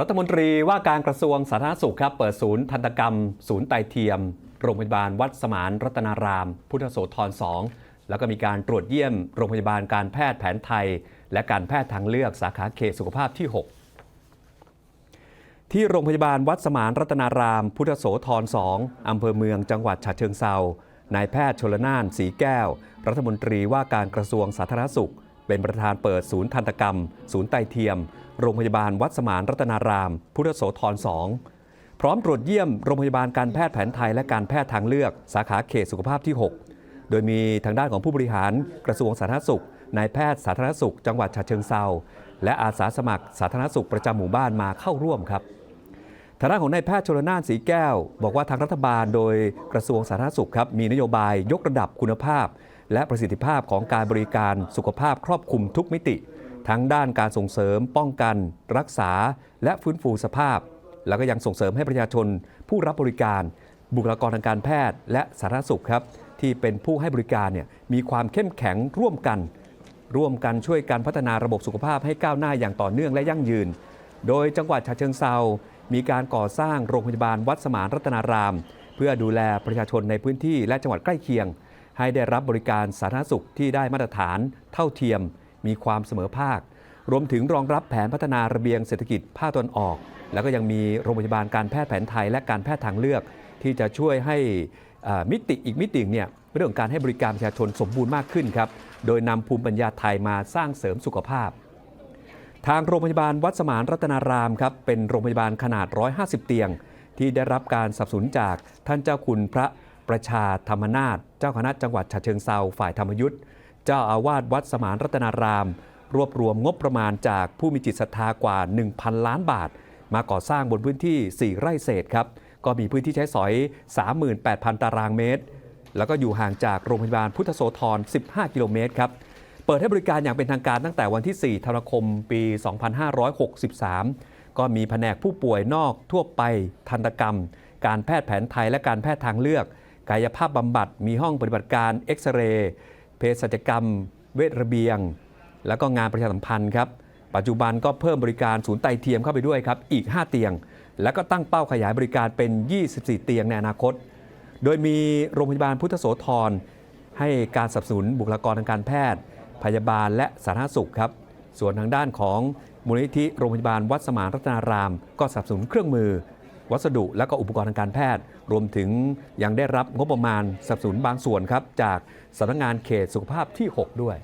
รัฐมนตรีว่าการกระทรวงสาธารณสุขครับ เปิดศูนย์ทันตกรรม ศูนย์ไตเทียม โรงพยาบาลวัดสมานรัตนาราม พุทธโสธร 2 แล้วก็มีการตรวจเยี่ยมโรงพยาบาลการแพทย์แผนไทย และการแพทย์ทางเลือกสาขาเขตสุขภาพที่ 6 ที่โรงพยาบาลวัดสมานรัตนาราม พุทธโสธร 2 อำเภอเมืองจังหวัดฉะเชิงเซานายแพทย์ชลนานสีแก้ว รัฐมนตรีว่าการกระทรวงสาธารณสุข เป็นประธานเปิดศูนย์ทันตกรรม ศูนย์ไตเทียม โรงพยาบาลวัดสมานรัตนาราม พุทธโสธร2 พร้อมตรวจเยี่ยมโรงพยาบาลการแพทย์แผนไทยและการแพทย์ทางเลือก สาขาเขตสุขภาพที่ 6 โดยมีทางด้านของผู้บริหารกระทรวงสาธารณสุขนายแพทย์สาธารณสุข จังหวัดฉะเชิงเซาและอาสาสมัครสาธารณสุขประจำหมู่บ้านมาเข้าร่วมครับทางด้านของนายแพทย์ชลนานสีแก้ว บอกว่าทางรัฐบาลโดยกระทรวงสาธารณสุขครับมีนโยบายยกระดับคุณภาพ และประสิทธิภาพของการบริการสุขภาพครอบคลุมทุกมิติ ทั้งด้านการส่งเสริม ป้องกัน รักษา และฟื้นฟูสภาพ แล้วก็ยังส่งเสริมให้ประชาชน ผู้รับบริการ บุคลากรทางการแพทย์ และสาธารณสุขครับ ที่เป็นผู้ให้บริการเนี่ยมีความเข้มแข็งร่วมกัน ร่วมกันช่วยการพัฒนาระบบสุขภาพให้ก้าวหน้าอย่างต่อเนื่องและยั่งยืน โดยจังหวัดฉะเชิงเซามีการก่อสร้างโรงพยาบาลวัดสมานรัตนาราม เพื่อดูแลประชาชนในพื้นที่และจังหวัดใกล้เคียง ให้ได้รับบริการสาธารณสุขที่ได้มาตรฐานเท่าเทียม มีความเสมอภาค รวมถึงรองรับแผนพัฒนาระเบียงเศรษฐกิจภาคตะวันออก แล้วก็ยังมีโรงพยาบาลการแพทย์แผนไทยและการแพทย์ทางเลือก ที่จะช่วยให้มิติอีกมิติเนี่ยเรื่องการให้บริการประชาชนสมบูรณ์มากขึ้นครับ โดยนำภูมิปัญญาไทยมาสร้างเสริมสุขภาพ ทางโรงพยาบาลวัดสมานรัตนารามครับเป็นโรงพยาบาลขนาด 150 เตียง ที่ได้รับการสนับสนุนจากท่านเจ้าคุณพระประชาธรรมนาถเจ้าคณะจังหวัดฉะเชิงเซาฝ่ายธรรมยุทธ์ เจ้าอาวาสวัดสมานรัตนาราม รวบรวมงบประมาณจากผู้มีจิตศรัทธากว่า 1,000 ล้านบาท มาก่อสร้างบนพื้นที่ 4 ไร่เศษครับ ก็มีพื้นที่ใช้สอย 38,000 ตารางเมตร แล้วก็อยู่ห่างจากโรงพยาบาลพุทธโสธร 15 กิโลเมตรครับ เปิดให้บริการอย่างเป็นทางการตั้งแต่วันที่ 4 ธันวาคม ปี 2563 ก็มีแผนกผู้ป่วยนอกทั่วไป ทันตกรรม การแพทย์แผนไทยและการแพทย์ทางเลือก กายภาพบำบัด มีห้องปฏิบัติการเอ็กซเรย์ เภสัชกรรม เวชระเบียง แล้วก็งานประชาสัมพันธ์ครับปัจจุบันก็เพิ่มบริการศูนย์ไตเทียมเข้าไปด้วยครับอีก 5 เตียง แล้วก็ตั้งเป้าขยายบริการเป็น 24 เตียงในอนาคต โดยมีโรงพยาบาลพุทธโสธรให้การสนับสนุนบุคลากรทางการแพทย์ พยาบาลและสาธารณสุขครับ ส่วนทางด้านของมูลนิธิโรงพยาบาลวัดสมานรัตนาราม ก็สนับสนุนเครื่องมือ วัสดุและก็อุปกรณ์ทางการแพทย์ รวมถึงยังได้รับงบประมาณสนับสนุนบางส่วนครับจากสำนักงานเขตสุขภาพที่ 6 ด้วย